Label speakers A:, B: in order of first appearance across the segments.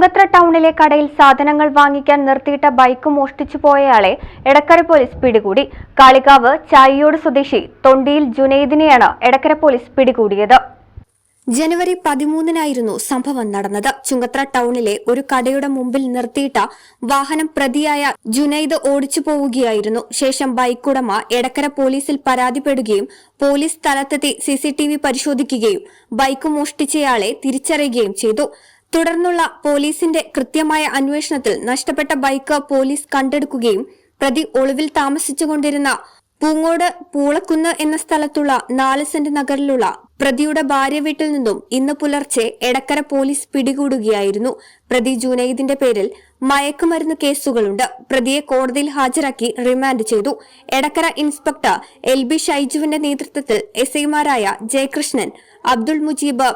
A: ചുങ്കത്ര ടൗണിലെ കടയിൽ സാധനങ്ങൾ വാങ്ങിക്കാൻ നിർത്തിയിട്ട ബൈക്ക് മോഷ്ടിച്ചു പോയയാളെ എടക്കര പോലീസ് പിടികൂടി. കാളികാവ് ചായിയോട് സ്വദേശി തൊണ്ടിയിൽ ജുനൈദിനെയാണ് എടക്കര പോലീസ് പിടികൂടിയത്.
B: ജനുവരി പതിമൂന്നിനായിരുന്നു സംഭവം നടന്നത്. ചുങ്കത്ര ടൗണിലെ ഒരു കടയുടെ മുമ്പിൽ നിർത്തിയിട്ട വാഹനം പ്രതിയായ ജുനൈദ് ഓടിച്ചു പോവുകയായിരുന്നു. ശേഷം ബൈക്കുടമ എടക്കര പോലീസിൽ പരാതിപ്പെടുകയും പോലീസ് സ്ഥലത്തെത്തി സിസിടിവി പരിശോധിക്കുകയും ബൈക്ക് മോഷ്ടിച്ചയാളെ തിരിച്ചറിയുകയും ചെയ്തു. തുടർന്നുള്ള പോലീസിന്റെ കൃത്യമായ അന്വേഷണത്തിൽ നഷ്ടപ്പെട്ട ബൈക്ക് പോലീസ് കണ്ടെടുക്കുകയും പ്രതി ഒളിവിൽ താമസിച്ചുകൊണ്ടിരുന്ന പൂങ്ങോട് പൂളക്കുന്ന് എന്ന സ്ഥലത്തുള്ള നാല് സെന്റ് നഗറിലുള്ള പ്രതിയുടെ ഭാര്യ വീട്ടിൽ നിന്നും ഇന്ന് പുലർച്ചെ എടക്കര പോലീസ് പിടികൂടുകയായിരുന്നു. പ്രതി ജുനൈദിന്റെ പേരിൽ മയക്കുമരുന്ന് കേസുകളുണ്ട്. പ്രതിയെ കോടതിയിൽ ഹാജരാക്കി റിമാൻഡ് ചെയ്തു. എടക്കര ഇൻസ്പെക്ടർ എൽ ബി ഷൈജുവിന്റെ നേതൃത്വത്തിൽ എസ് ഐമാരായ Jayakrishnan Abdul Mujeeb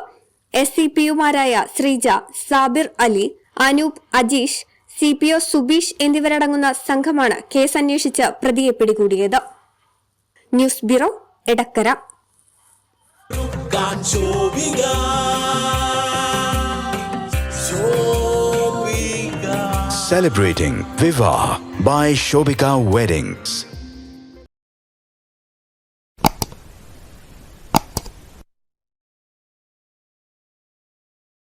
B: S C പിയുമാരായ Sreeja Sabir Ali Anoop Ajeesh C P O Subeesh എന്നിവരടങ്ങുന്ന സംഘമാണ് കേസ് അന്വേഷിച്ച് പ്രതിയെ പിടികൂടിയത് news bureau Edakkara
C: Celebrating Viva by Shobika Weddings.